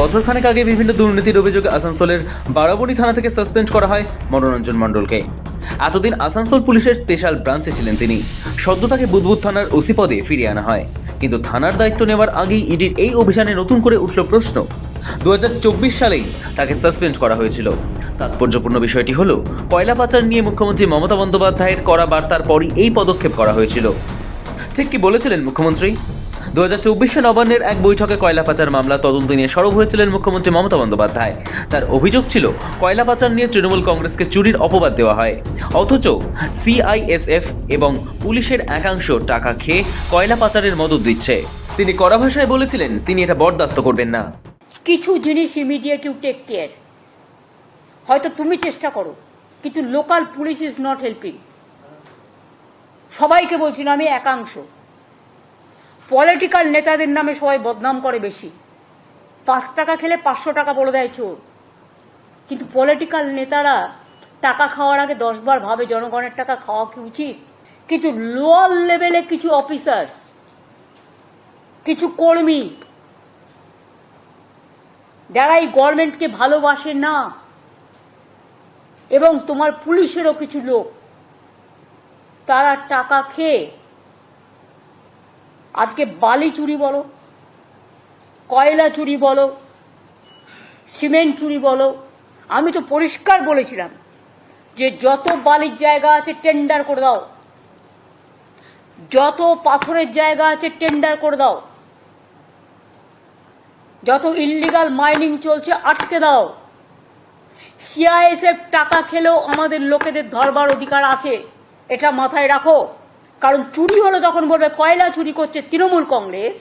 বছরখানেক আগে বিভিন্ন দুর্নীতির অভিযোগে আসানসোলের বারাবণী থানা থেকে সাসপেন্ড করা হয় মনোরঞ্জন মণ্ডলকে। এতদিন আসানসোল পুলিশের স্পেশাল ব্রাঞ্চে ছিলেন তিনি। সদ্য তাকে বুদবুদ থানার ওসি পদে ফিরিয়ে আনা হয়। কিন্তু থানার দায়িত্ব নেওয়ার আগেই ইডির এই অভিযানে নতুন করে উঠল প্রশ্ন। দু হাজার চব্বিশ সালেই তাকে সাসপেন্ড করা হয়েছিল। তাৎপর্যপূর্ণ বিষয়টি হলো কয়লা পাচার নিয়ে মুখ্যমন্ত্রী মমতা বন্দ্যোপাধ্যায়ের করা বার্তার পরই এই পদক্ষেপ করা হয়েছিল। ঠিক কি বলেছিলেন মুখ্যমন্ত্রী? দু হাজার নবান্নের এক বৈঠকে কয়লা পাচার মামলা তদন্ত নিয়ে সরব হয়েছিলেন মুখ্যমন্ত্রী মমতা বন্দ্যোপাধ্যায়। তার অভিযোগ ছিল, কয়লা পাচার নিয়ে তৃণমূল কংগ্রেসকে চুরির অপবাদ দেওয়া হয়। অথচ সিআইএসএফ এবং পুলিশের একাংশ টাকা খেয়ে কয়লা পাচারের মদত দিচ্ছে। তিনি কড়া ভাষায় বলেছিলেন, তিনি এটা বরদাস্ত করবেন না। কিছু জিনিস ইমিডিয়েট ইউ টেক কেয়ার হয়তো তুমি চেষ্টা করো, কিন্তু local police is not helping সবাইকে বলছি না, আমি একাংশ। পলিটিক্যাল নেতাদের নামে সবাই বদনাম করে বেশি। পাঁচ টাকা খেলে পাঁচশো টাকা বলে দেয় চোর। কিন্তু পলিটিক্যাল নেতারা টাকা খাওয়ার আগে দশবার ভাবে, জনগণের টাকা খাওয়া কি উচিত? কিন্তু লোয়ার লেভেলে কিছু অফিসার্স কিছু কর্মী, যারা এই গভর্নমেন্টকে ভালোবাসে না, এবং তোমার পুলিশেরও কিছু লোক, তারা টাকা খেয়ে আজকে বালি চুরি বলো, কয়লা চুরি বলো, সিমেন্ট চুরি বলো, আমি তো পরিষ্কার বলেছিলাম যে যত বালির জায়গা আছে টেন্ডার করে দাও, যত পাথরের জায়গা আছে টেন্ডার করে দাও, যত ইল্লিগাল মাইনিং চলছে আটকে দাও। সিআইএসএফ টাকা খেলেও আমাদের লোকেদের ধরবার অধিকার আছে, এটা মাথায় রাখো। কারণ চুরি হলো তখন বলবে, কয়লা চুরি করছে তৃণমূল কংগ্রেস,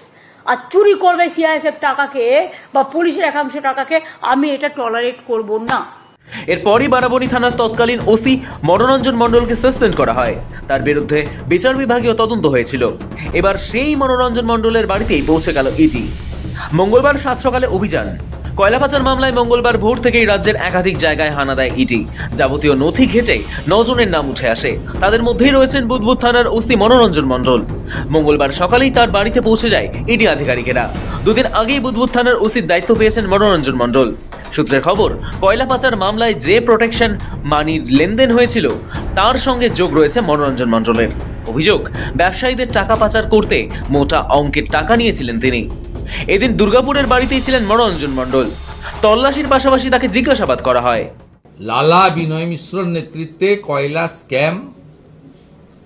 আর চুরি করবে সিআইএসএফ টাকা খেয়ে বা পুলিশের একাংশ টাকাকে, আমি এটা টলারেট করব না। এরপরই বারাবণী থানার তৎকালীন ওসি মনোরঞ্জন মণ্ডলকে সাসপেন্ড করা হয়। তার বিরুদ্ধে বিচার বিভাগীয় তদন্ত হয়েছিল। এবার সেই মনোরঞ্জন মণ্ডলের বাড়িতেই পৌঁছে গেল ইডি মঙ্গলবার সাত সকালে অভিযান। কয়লা পাচার মামলায় মঙ্গলবার ভোর থেকেই রাজ্যের একাধিক জায়গায় হানা দেয় ইডি। যাবতীয় নথি ঘেটে নজনের নাম উঠে আসে। তাদের মধ্যেই রয়েছেন বুদবুদ থানার ওসি মনোরঞ্জন মণ্ডল। মঙ্গলবার সকালেই তার বাড়িতে পৌঁছে যায় ইডি আধিকারিকেরা। দুদিন আগেই বুদবুদ থানার ওসির দায়িত্ব পেয়েছেন মনোরঞ্জন মণ্ডল। সূত্রের খবর কয়লা পাচার মামলায় যে প্রোটেকশন মানির লেনদেন হয়েছিল, তার সঙ্গে যোগ রয়েছে মনোরঞ্জন মণ্ডলের। অভিযোগ, ব্যবসায়ীদের টাকা পাচার করতে মোটা অঙ্কের টাকা নিয়েছিলেন তিনি। এদিন দুর্গাপুরের বাড়িতেই ছিলেন মনোরঞ্জন মণ্ডল। তল্লাশির পাশাপাশি তাকে জিজ্ঞাসাবাদ করা হয়। লালা বিনয় মিশ্রর নেতৃত্বে কয়লা স্ক্যাম।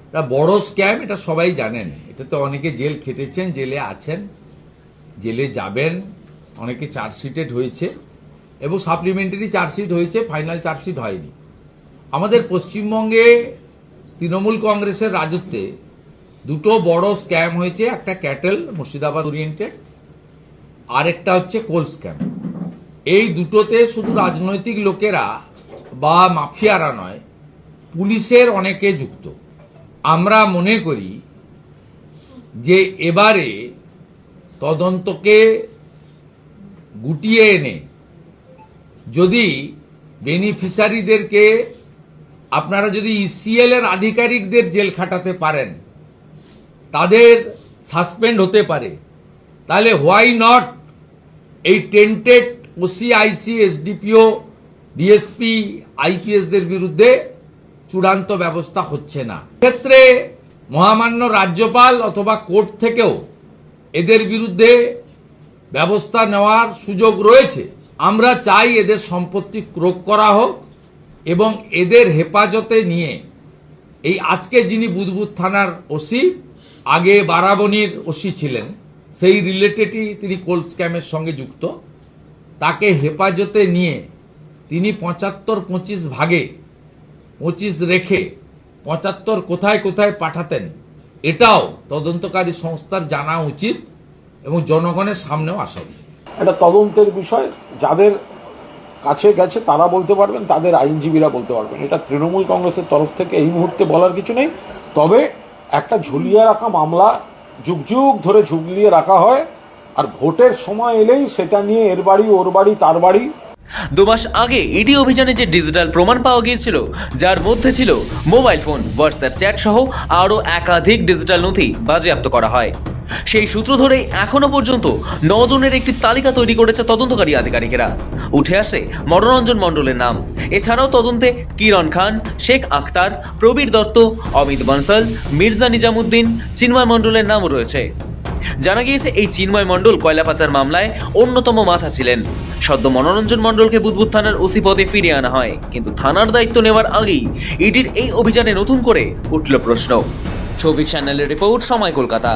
এটা বড় স্ক্যাম, এটা সবাই জানেন। এটাতে অনেকে জেল খেটেছেন, জেলে আছেন, জেলে যাবেন, অনেকে চার্জশিটেড হয়েছে, এবং সাপ্লিমেন্টারি চার্জশিট হয়েছে, ফাইনাল চার্জশিট হয়নি। আমাদের পশ্চিমবঙ্গে তৃণমূল কংগ্রেসের রাজত্বে দুটো বড় স্ক্যাম হয়েছে, একটা ক্যাটেল মুর্শিদাবাদ ওরিয়েন্টেড আরেকটা হচ্ছে কোল স্ক্যাম। এই দুটোতে শুধু রাজনৈতিক লোকেরা বা মাফিয়ারা নয়, পুলিশের অনেকে যুক্ত। আমরা মনে করি যে এবারে তদন্তকে গুটিয়ে এনে যদি বেনিফিশিয়ারিদেরকে আপনারা যদি ইসিএল এর আধিকারিকদের জেল খাটাতে পারেন, তাদের সাসপেন্ড হতে পারে, তাহলে হোয়াই নট এই tainted OC, IC, SDPO, DSP, আইপিএসদের বিরুদ্ধে চূড়ান্ত ব্যবস্থা হচ্ছে না। ক্ষেত্রে মহামান্য রাজ্যপাল অথবা কোর্ট থেকেও এদের বিরুদ্ধে ব্যবস্থা নেওয়ার সুযোগ রয়েছে। আমরা চাই এদের সম্পত্তি ক্রোক করা হোক এবং এদের হেফাজতে নিয়ে এই আজকে যিনি বুদবুদ থানার ওসি, আগে বারাবণীর ওসি ছিলেন সেই রিলেটেডই তিনি কোল স্ক্যামের সঙ্গে যুক্ত। তাকে হেফাজতে নিয়ে তিনি পঁচাত্তর পঁচিশ ভাগে পঁচিশ রেখে পঁচাত্তর কোথায় কোথায় পাঠাতেন, এটাও তদন্তকারী সংস্থার জানা উচিত এবং জনগণের সামনেও আসা উচিত। একটা তদন্তের বিষয়, যাদের কাছে গেছে তারা বলতে পারবেন, তাদের আইনজীবীরা বলতে পারবেন। এটা তৃণমূল কংগ্রেসের তরফ থেকে এই মুহূর্তে বলার কিছু নেই। তবে একটা ঝুলিয়ে রাখা মামলা যুগ যুগ ধরে ঝুলিয়ে রাখা হয়, আর ভোটের সময় এলেই সেটা নিয়ে এর বাড়ি, ওর বাড়ি, তার বাড়ি দু মাস আগে ইডি অভিযানে যে ডিজিটাল প্রমাণ পাওয়া গিয়েছিল, যার মধ্যে ছিল মোবাইল ফোন, হোয়াটসঅ্যাপ চ্যাট সহ আরও একাধিক ডিজিটাল নথি বাজেয়াপ্ত করা হয়। সেই সূত্র ধরেই এখনও পর্যন্ত নজনের একটি তালিকা তৈরি করেছে তদন্তকারী আধিকারিকেরা। উঠে আসে মনোরঞ্জন মণ্ডলের নাম। এছাড়াও তদন্তে কিরণ খান, শেখ আখতার, প্রবীর দত্ত, অমিত বনসল, মির্জা নিজামুদ্দিন, চিন্ময় মণ্ডলের নামও রয়েছে। জানা গিয়েছে এই চিন্ময় মণ্ডল কয়লা পাচার মামলায় অন্যতম মাথা ছিলেন। সদ্য মনোরঞ্জন মণ্ডলকে বুধবুদ থানার ওসি পদে ফিরিয়ে আনা হয়, কিন্তু থানার দায়িত্ব নেওয়ার আগেই ইডির এই অভিযানে নতুন করে উঠল প্রশ্ন। সৌভিক চ্যানেলের রিপোর্ট সময় কলকাতা।